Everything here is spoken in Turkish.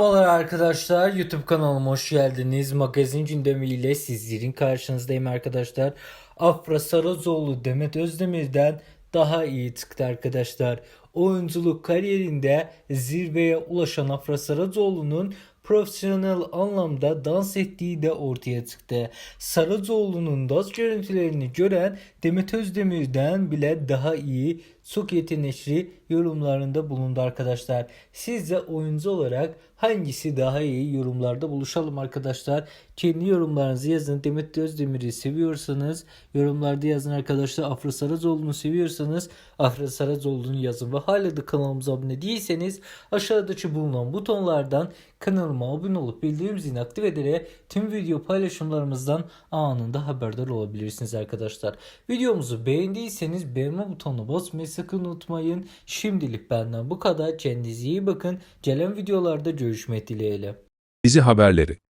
Merhabalar arkadaşlar YouTube kanalıma hoş geldiniz. Magazin gündemiyle sizlerin karşınızdayım arkadaşlar. Afra Saracoğlu Demet Özdemir'den daha iyi çıktı arkadaşlar. Oyunculuk kariyerinde zirveye ulaşan Afra Saracoğlu'nun profesyonel anlamda dans ettiği de ortaya çıktı. Saracoğlu'nun dans görüntülerini gören Demet Özdemir'den bile daha iyi, çok yetenekli yorumlarında bulundu arkadaşlar. Siz de oyuncu olarak hangisi daha iyi yorumlarda buluşalım arkadaşlar. Kendi yorumlarınızı yazın. Demet Özdemir'i seviyorsanız yorumlarda yazın arkadaşlar. Afra Saracoğlu'nu seviyorsanız Afra Saracoğlu'nu yazın. Ve hala da kanalımıza abone değilseniz aşağıdaki bulunan butonlardan kanalıma abone olup bildirim zilini aktif ederek tüm video paylaşımlarımızdan anında haberdar olabilirsiniz arkadaşlar. Videomuzu beğendiyseniz beğenme butonuna basmayı sakın unutmayın. Şimdilik benden bu kadar. Kendinize iyi bakın. Gelen videolarda görüşmek dileğiyle. Dizi haberleri